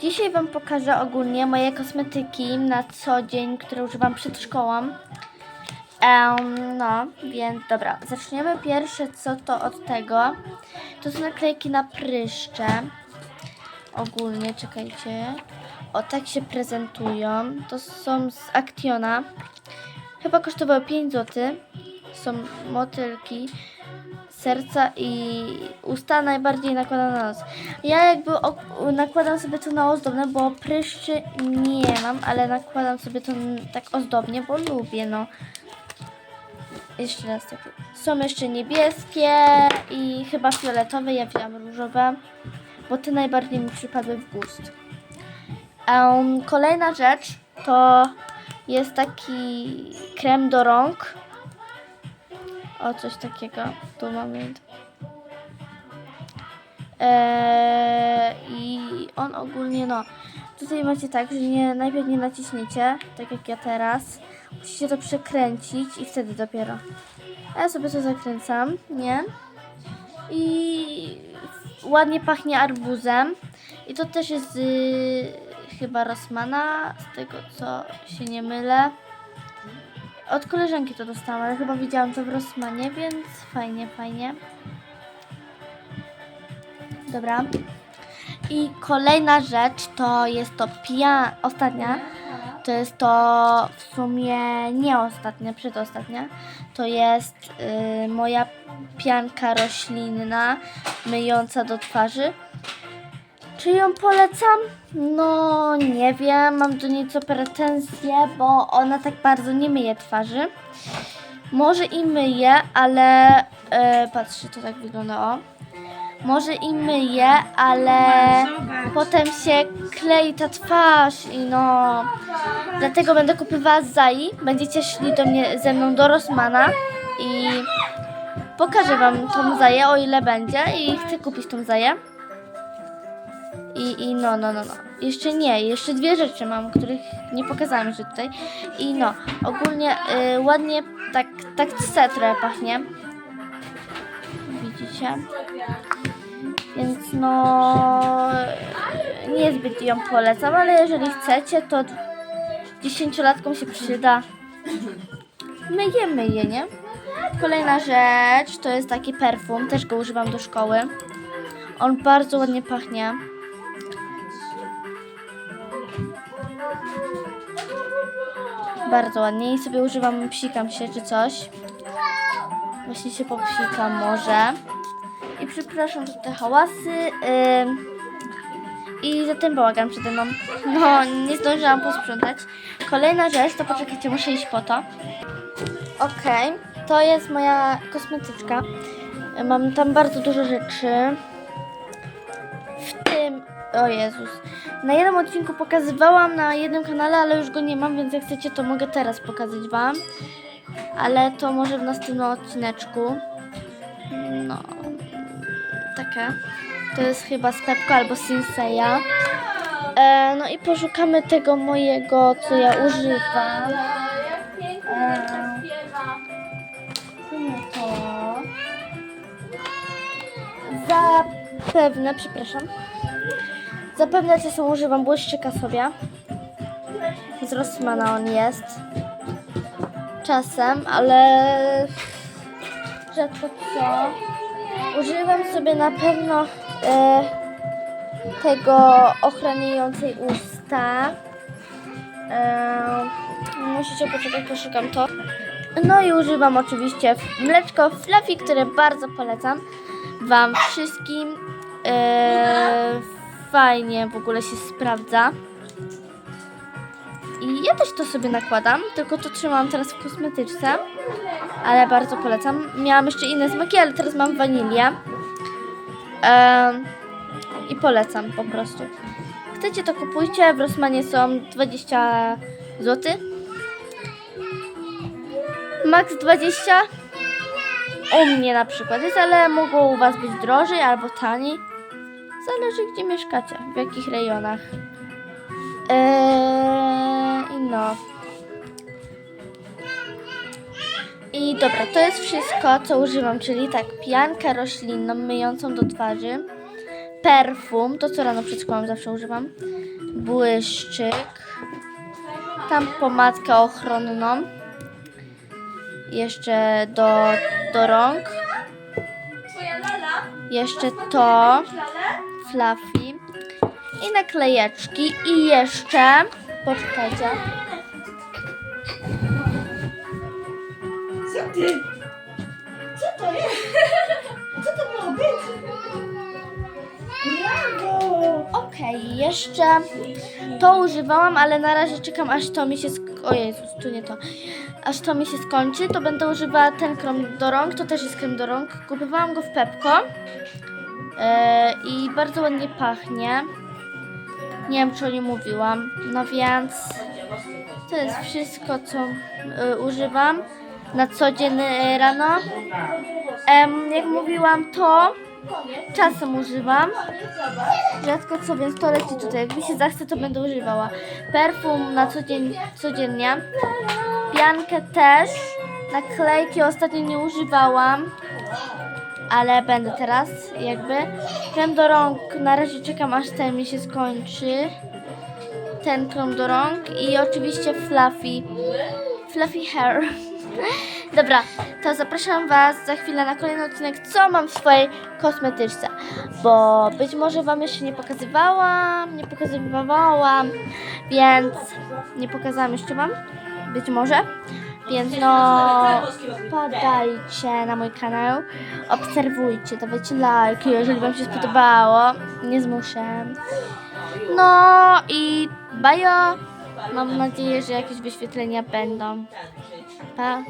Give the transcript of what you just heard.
Dzisiaj Wam pokażę ogólnie moje kosmetyki na co dzień, które używam przed szkołą. Em, no, więc dobra, zaczniemy pierwsze co to od tego. To są naklejki na pryszcze. Ogólnie, czekajcie. O, tak się prezentują. To są z Actiona. Chyba kosztowały 5 zł. Są motylki, serca i usta najbardziej nakładam na nos. Ja jakby nakładam sobie to na ozdobne, bo pryszczy nie mam, ale nakładam sobie to tak ozdobnie, bo lubię, no. Jeszcze raz tak. Są jeszcze niebieskie i chyba fioletowe, ja wziąłam różowe, bo te najbardziej mi przypadły w gust. Em, kolejna rzecz to jest taki krem do rąk. O, coś takiego. Tu mamy. Eee, I on ogólnie, no. Tutaj macie tak, że nie, najpierw nie naciśniecie, tak jak ja teraz. Musicie to przekręcić i wtedy dopiero. A ja sobie to zakręcam, nie? I ładnie pachnie arbuzem. I to też jest y, chyba Rossmana, z tego co się nie mylę. Od koleżanki to dostałam, ale chyba widziałam to w Rossmanie, więc fajnie, fajnie. Dobra. I kolejna rzecz to jest to pia... ostatnia. To jest to w sumie nie ostatnia, przedostatnia. To jest y, moja pianka roślinna myjąca do twarzy. Czy ją polecam? No nie wiem, mam do niej co pretensje, bo ona tak bardzo nie myje twarzy. Może i myje, ale e, patrzcie, to tak wygląda o. Może i myje, ale potem się klei ta twarz i no. Dlatego będę kupowała Zai. Będziecie szli do mnie ze mną do Rossmana i pokażę wam tą Zaję, o ile będzie i chcę kupić tą Zaję. I, I no, no, no, no. Jeszcze nie, jeszcze dwie rzeczy mam, których nie pokazałam jeszcze tutaj. I no, ogólnie y, ładnie tak, tak C trochę pachnie. Widzicie? Więc no, niezbyt ją polecam, ale jeżeli chcecie, to dziesięciolatkom się przyda. Myje, myje, nie? Kolejna rzecz to jest taki perfum, też go używam do szkoły. On bardzo ładnie pachnie. Bardzo ładnie i sobie używam, psikam się czy coś. Właśnie się popsikam może. I przepraszam za te hałasy. I za ten bałagan przede mną. No, nie zdążyłam posprzątać. Kolejna rzecz, to poczekajcie, muszę iść po to. Okej, to jest moja kosmetyczka. Mam tam bardzo dużo rzeczy. W tym, o Jezus. Na jednym odcinku pokazywałam na jednym kanale, ale już go nie mam, więc jak chcecie, to mogę teraz pokazać Wam. Ale to może w następnym odcineczku. No, takie. To jest chyba z Pepko albo Sinseya. E, no i poszukamy tego mojego, co ja używam. E, nie to? Zapewne, przepraszam. Zapewne czasem używam błyszczyka sobie. Z Rossmana on jest. Czasem, ale rzadko co. Używam sobie na pewno e, tego ochraniającej usta. E, musicie poczekać, poszukam to. No i używam oczywiście mleczko Fluffy, które bardzo polecam Wam wszystkim. E, fajnie w ogóle się sprawdza. I ja też to sobie nakładam, tylko to trzymam teraz w kosmetyczce, ale bardzo polecam. Miałam jeszcze inne smaki, ale teraz mam wanilię. Em, I polecam po prostu. Chcecie to kupujcie, w Rossmanie są 20 zł. Max 20. U mnie na przykład jest, ale mogło u Was być drożej albo taniej. Zależy gdzie mieszkacie, w jakich rejonach. Eee, no. I dobra, to jest wszystko, co używam, czyli tak, piankę roślinną myjącą do twarzy. perfum, to co rano przed szkołą zawsze używam. Błyszczyk. Tam pomadkę ochronną. Jeszcze do, do rąk. Jeszcze to. Fluffy. I naklejeczki. I jeszcze. Poczekajcie. Co ty? Co to jest? Co to miało być? Okej, jeszcze to używałam, ale na razie czekam aż to mi się O Jezus, tu nie to. Aż to mi się skończy, to będę używała ten krem do rąk, to też jest krem do rąk. Kupowałam go w Pepko i bardzo ładnie pachnie. Nie wiem, czy o nim mówiłam. No więc to jest wszystko, co e, używam na co dzień e, rano. Jak mówiłam, to czasem używam. Rzadko co, więc to leci tutaj. Jak mi się zachce, to będę używała. Perfum na co dzień, codziennie. Piankę też. Naklejki ostatnio nie używałam. Ale będę teraz, jakby. Krem do rąk, na razie czekam aż ten mi się skończy. Ten krem do rąk i oczywiście fluffy. Fluffy hair. Dobra, to zapraszam Was za chwilę na kolejny odcinek, co mam w swojej kosmetyczce. Bo być może Wam jeszcze nie pokazywałam, nie pokazywałam, więc nie pokazałam jeszcze Wam. Być może. Więc no, wpadajcie na mój kanał, obserwujcie, dawajcie lajki, jeżeli Wam się spodobało. Nie zmuszę. No i bajo. Mam nadzieję, że jakieś wyświetlenia będą. Pa.